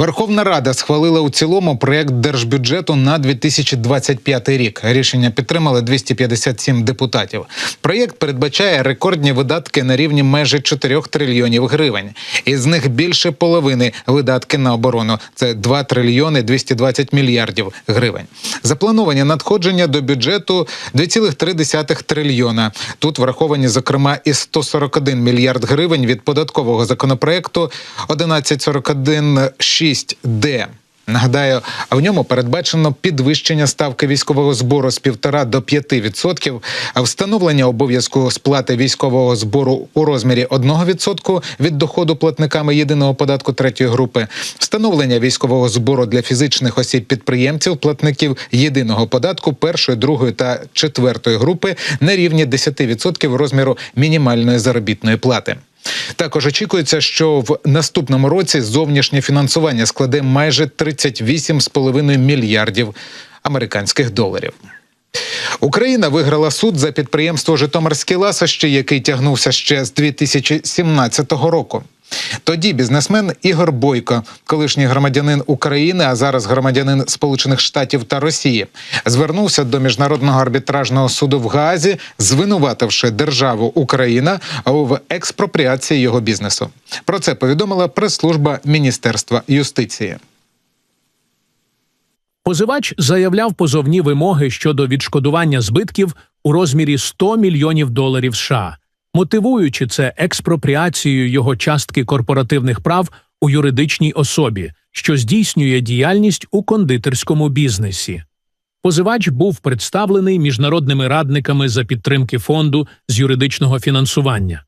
Верховна Рада схвалила у цілому проект держбюджету на 2025 рік. Рішення підтримали 257 депутатів. Проєкт передбачає рекордні видатки на рівні майже 4 трильйонів гривень. Із них більше половини видатки на оборону це 2 трильйони 220 мільярдів гривень. Заплановані надходження до бюджету 2,3 трильйона. Тут враховані зокрема і 141 мільярд гривень від податкового законопроекту 1141 6Д. Нагадаю, в ньому передбачено підвищення ставки військового збору з 1,5 до 5%, а встановлення обов'язку сплати військового збору у розмірі 1% від доходу платниками єдиного податку третьої групи, встановлення військового збору для фізичних осіб підприємців, платників єдиного податку першої, другої та четвертої групи на рівні 10% розміру мінімальної заробітної плати. Також очікується, що в наступному році зовнішнє фінансування складе майже 38,5 мільярдів американських доларів. Україна виграла суд за підприємство Житомирські ласощі, який тягнувся ще з 2017 року. Тоді бізнесмен Ігор Бойко, колишній громадянин України, а зараз громадянин Сполучених Штатів та Росії, звернувся до міжнародного арбітражного суду в Гаазі, звинувативши державу Україна в експропріації його бізнесу. Про це повідомила прес-служба Міністерства юстиції. Позивач заявляв позовні вимоги щодо відшкодування збитків у розмірі 100 мільйонів доларів США, мотивуючи це експропріацією його частки корпоративних прав у юридичній особі, що здійснює діяльність у кондитерському бізнесі. Позивач був представлений міжнародними радниками за підтримки фонду з юридичного фінансування.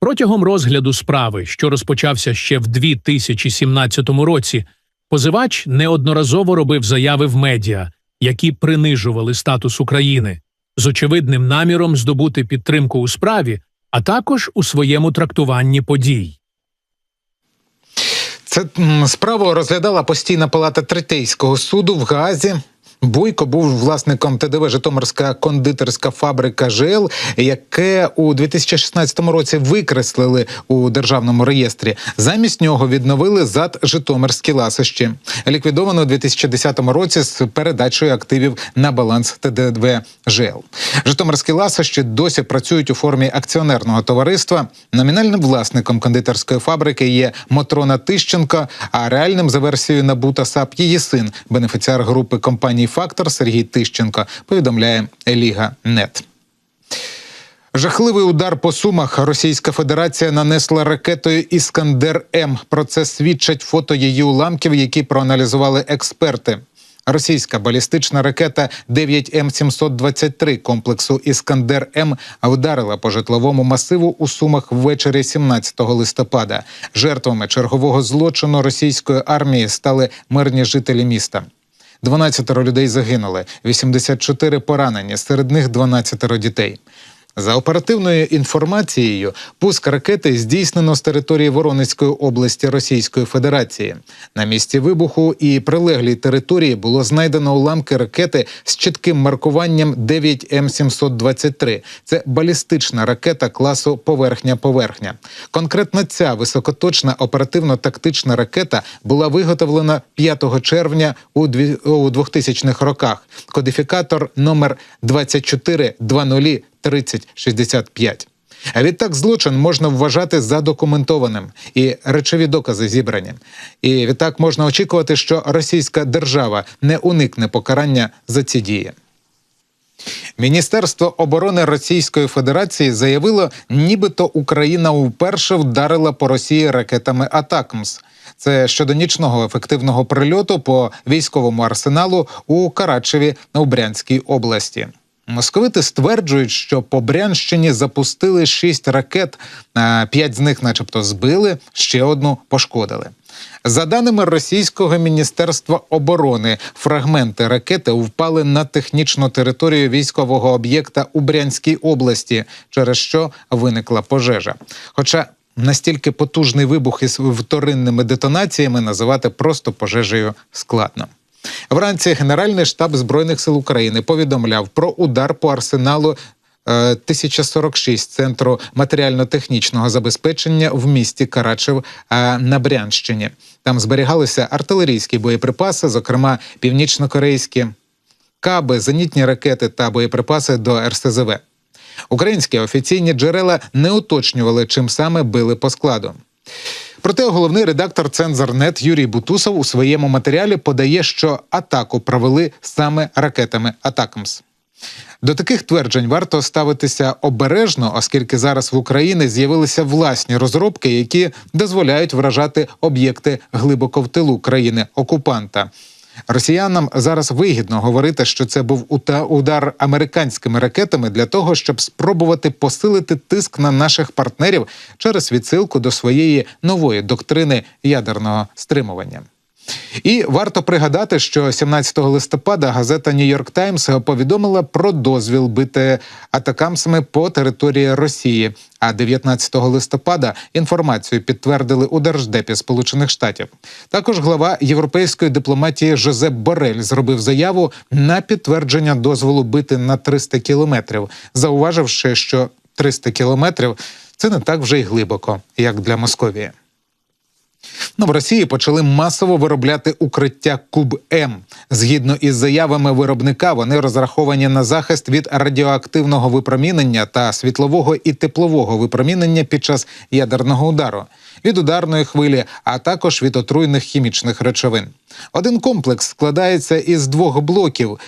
Протягом розгляду справи, що розпочався ще в 2017 році, позивач неодноразово робив заяви в медіа, які принижували статус України, з очевидним наміром здобути підтримку у справі, а також у своєму трактуванні подій. Це справу розглядала постійна палата третейського суду в Гаазі. Бойко був власником ТДВ Житомирська кондитерська фабрика ЖЛ, яке у 2016 році викреслили у державному реєстрі. Замість нього відновили зад Житомирські ласощі, ліквідовано у 2010 році з передачею активів на баланс ТДВ ЖЛ. Житомирські ласощі досі працюють у формі акціонерного товариства. Номінальним власником кондитерської фабрики є Мотрона Тищенко, а реальним за версією Набута САП її син, бенефіціар групи компанії Фактор Сергій Тищенко, повідомляє Ліга Нет. Жахливий удар по сумах Російська Федерація нанесла ракетою Іскандер М. Про це свідчать фото її уламків, які проаналізували експерти. Російська балістична ракета 9М723 комплексу Іскандер М вдарила по житловому масиву у Сумах ввечері 17 листопада. Жертвами чергового злочину російської армії стали мирні жителі міста. 12 людей загинули, 84 поранені, серед них 12 дітей. За оперативною інформацією, пуск ракети здійснено з території Воронезької області Російської Федерації. На місці вибуху і прилеглій території було знайдено уламки ракети з чітким маркуванням 9М723. Це балістична ракета класу поверхня-поверхня. Конкретно ця високоточна оперативно-тактична ракета була виготовлена 5 червня у дві- у 2000-х роках. Кодифікатор номер 2420 3065. А відтак злочин можна вважати задокументованим і речові докази зібрані. І відтак можна очікувати, що російська держава не уникне покарання за ці дії. Міністерство оборони Російської Федерації заявило, нібито Україна вперше вдарила по Росії ракетами Атакмс. Це щодо нічного ефективного прильоту по військовому арсеналу у Карачеві у Брянській області. Московити стверджують, що по Брянщині запустили шість ракет, п'ять з них, начебто, збили, ще одну пошкодили. За даними російського міністерства оборони, фрагменти ракети впали на технічну територію військового об'єкта у Брянській області, через що виникла пожежа. Хоча настільки потужний вибух із вторинними детонаціями називати просто пожежею складно. Вранці Генеральний штаб збройних сил України повідомляв про удар по арсеналу е, 1046 центру матеріально-технічного забезпечення в місті Карачев е, на Брянщині. Там зберігалися артилерійські боєприпаси, зокрема північно-корейські каби, зенітні ракети та боєприпаси до РСЗВ. Українські офіційні джерела не уточнювали, чим саме били по складу. Проте головний редактор Цензорнет Юрій Бутусов у своєму матеріалі подає, що атаку провели саме ракетами Атакамс. До таких тверджень варто ставитися обережно, оскільки зараз в Україні з'явилися власні розробки, які дозволяють вражати об'єкти глибоко в тилу країни окупанта. Росіянам зараз вигідно говорити, що це був удар американськими ракетами для того, щоб спробувати посилити тиск на наших партнерів через відсилку до своєї нової доктрини ядерного стримування. І варто пригадати, що 17 листопада газета Нью-Йорк Таймс повідомила про дозвіл бити атакамсами по території Росії. А 19 листопада інформацію підтвердили у держдепі Сполучених Штатів. Також глава європейської дипломатії Жозеп Борель зробив заяву на підтвердження дозволу бити на 300 кілометрів, зауваживши, що 300 кілометрів це не так вже й глибоко, як для Московії. Ну, в Росії почали масово виробляти укриття Куб М. Згідно із заявами виробника, вони розраховані на захист від радіоактивного випромінення та світлового і теплового випромінення під час ядерного удару, від ударної хвилі, а також від отруйних хімічних речовин. Один комплекс складається із двох блоків: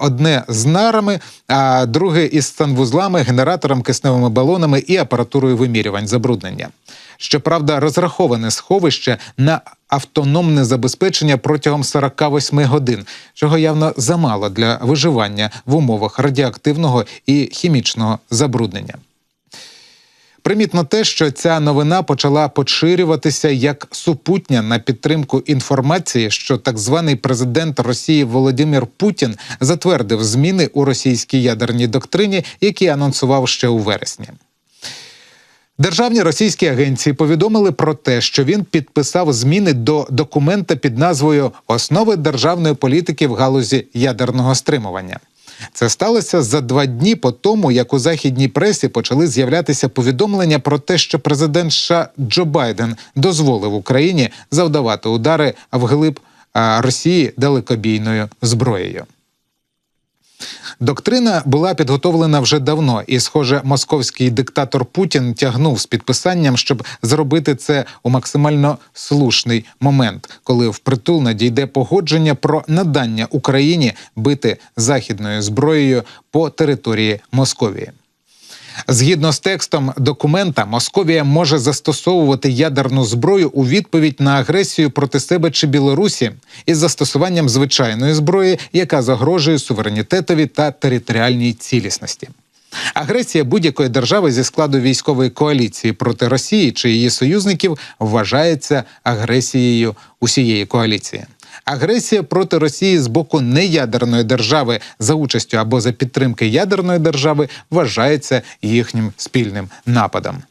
одне з нарами, а друге із санвузлами, генератором, кисневими балонами і апаратурою вимірювань забруднення. Щоправда, розраховане сховище на автономне забезпечення протягом 48 годин, чого явно замало для виживання в умовах радіоактивного і хімічного забруднення. Примітно те, що ця новина почала поширюватися як супутня на підтримку інформації, що так званий президент Росії Володимир Путін затвердив зміни у російській ядерній доктрині, які анонсував ще у вересні. Державні російські агенції повідомили про те, що він підписав зміни до документа під назвою Основи державної політики в галузі ядерного стримування. Це сталося за два дні по тому, як у західній пресі почали з'являтися повідомлення про те, що президент США Джо Байден дозволив Україні завдавати удари вглиб Росії далекобійною зброєю. Доктрина була підготовлена вже давно, і, схоже, московський диктатор Путін тягнув з підписанням, щоб зробити це у максимально слушний момент, коли впритул надійде погодження про надання Україні бити західною зброєю по території Московії. Згідно з текстом документа, Московія може застосовувати ядерну зброю у відповідь на агресію проти себе чи Білорусі із застосуванням звичайної зброї, яка загрожує суверенітетові та територіальній цілісності. Агресія будь-якої держави зі складу військової коаліції проти Росії чи її союзників вважається агресією усієї коаліції. Агресія проти Росії з боку неядерної держави за участю або за підтримки ядерної держави вважається їхнім спільним нападом.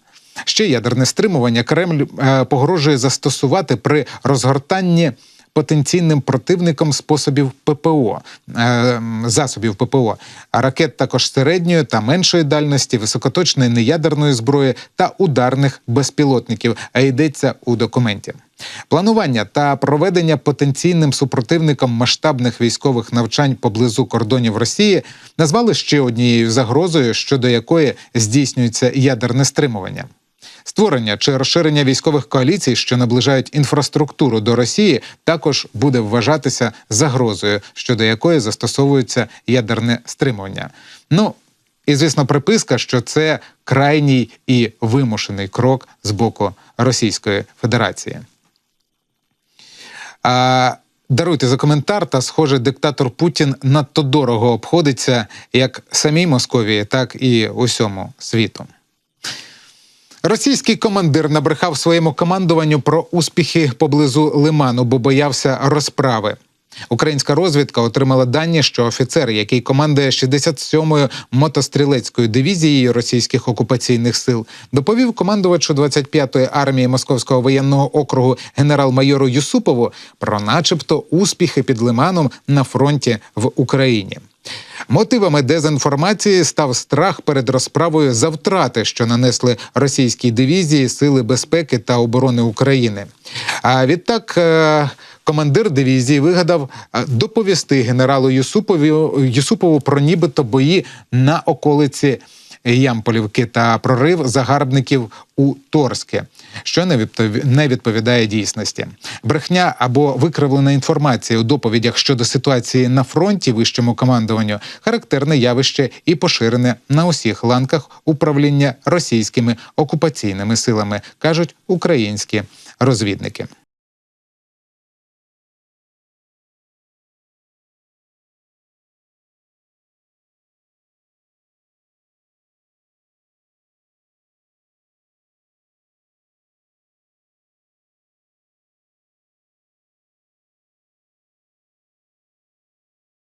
Ще ядерне стримування Кремль е, погрожує застосувати при розгортанні потенційним противником способів ППО, е, засобів ППО, ракет також середньої та меншої дальності, високоточної неядерної зброї та ударних безпілотників. А йдеться у документі. Планування та проведення потенційним супротивником масштабних військових навчань поблизу кордонів Росії назвали ще однією загрозою, щодо якої здійснюється ядерне стримування. Створення чи розширення військових коаліцій, що наближають інфраструктуру до Росії, також буде вважатися загрозою, щодо якої застосовується ядерне стримування. Ну і звісно, приписка, що це крайній і вимушений крок з боку Російської Федерації. А даруйте за коментар, та схоже, диктатор Путін надто дорого обходиться як самій Московії, так і усьому світу. Російський командир набрехав своєму командуванню про успіхи поблизу Лиману, бо боявся розправи. Українська розвідка отримала дані, що офіцер, який командує 67-ю мотострілецькою дивізією російських окупаційних сил, доповів командувачу 25-ї армії Московського воєнного округу генерал-майору Юсупову про, начебто, успіхи під Лиманом на фронті в Україні. Мотивами дезінформації став страх перед розправою за втрати, що нанесли російській дивізії Сили безпеки та оборони України. А відтак е, командир дивізії вигадав е, доповісти генералу Юсупові Юсупову про нібито бої на околиці Ямполівки та прорив загарбників у Торське, що не відпові- відповідає дійсності. Брехня або викривлена інформація у доповідях щодо ситуації на фронті вищому командуванню характерне явище і поширене на усіх ланках управління російськими окупаційними силами, кажуть українські розвідники.